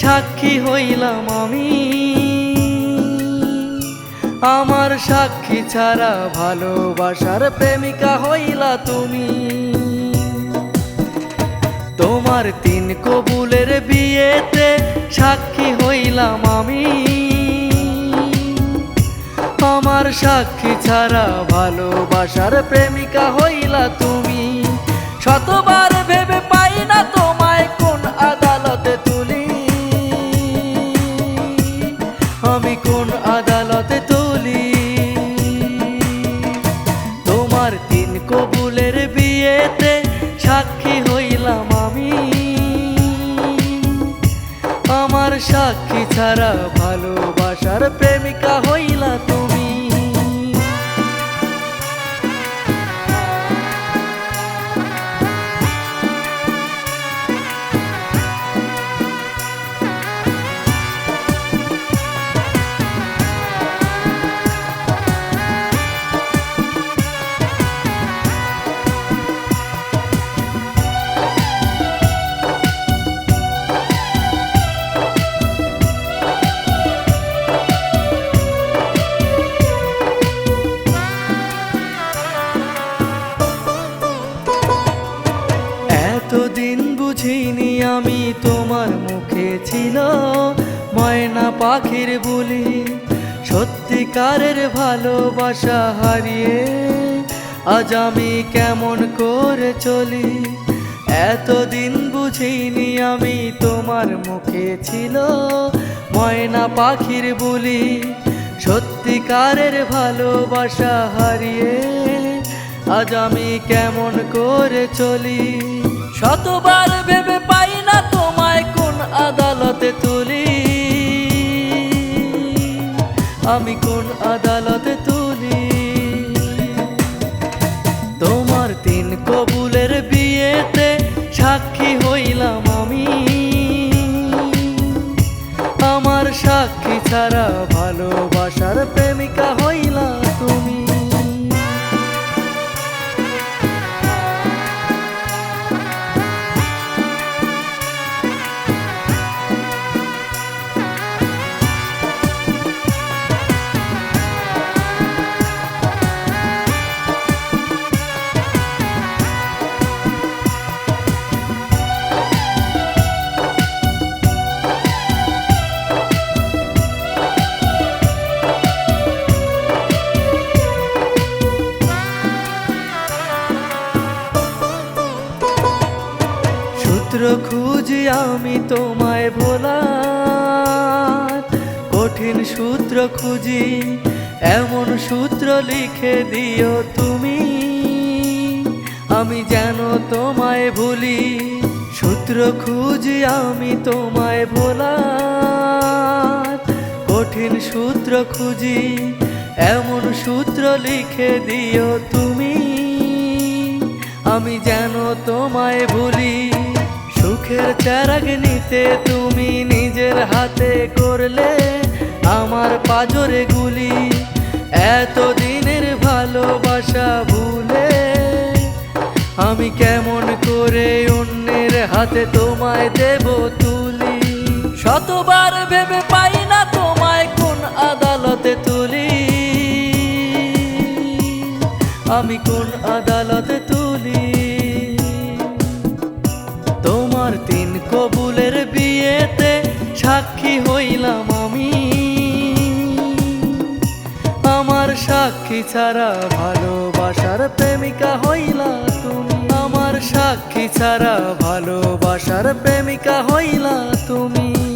সাক্ষী হইলাম আমি। আমার সাক্ষী ছাড়া ভালোবাসার প্রেমিকা হইলা তুমি। তোমার তিন কবুলের বিয়েতে সাক্ষী হইলাম আমি। আমার সাক্ষী ছাড়া ভালোবাসার প্রেমিকা হইলা তুমি। শতবার ভেবে কোন আদালতে তুলি। তোমার তিন কবুলের বিয়েতে সাক্ষী হইলাম আমি। আমার সাক্ষী ছাড়া ভালোবাসার প্রেমিকা বুঝিনি আমি তোমার মুখে ছিল ময়না পাখির বলি। সত্যিকারের ভালোবাসা হারিয়ে আজ আমি কেমন করে চলি? এতদিন বুঝিনি আমি তোমার মুখে ছিল ময়না পাখির বলি। সত্যিকারের ভালোবাসা হারিয়ে আজ আমি কেমন করে চলি? শতবার ভেবে পাই না তোমায় কোন আদালতে তুলি। আমি কোন আদালতে তুলি। তোমার তিন কবুলের বিয়েতে সাক্ষী হইলাম আমি। আমার সাক্ষী ছাড়া ভালোবাসার প্রেমিকা সূত্র খুঁজি আমি তোমায় ভোলার। কঠিন সূত্র খুঁজি, এমন সূত্র লিখে দিও তুমি। আমি যেন তোমায় ভুলি, সূত্র খুঁজি আমি তোমায় ভোলার। কঠিন সূত্র খুঁজি, এমন সূত্র লিখে দিও তুমি। আমি যেন তোমায় ভুলি সুখের চারাগ নিতে তুমি নিজের হাতে করলে আমার পাজরে গুলি। এত দিনের ভালোবাসা ভুলে আমি কেমন করে অন্যের হাতে তোমায় দেব তুলি। শতবার ভেবে পাই না তোমায় কোন আদালতে তুলি। আমি কোন আদালতে ছাড়া ভালোবাসার প্রেমিকা হইলা তুমি। আমার সাক্ষী ছাড়া ভালোবাসার প্রেমিকা হইলা তুমি।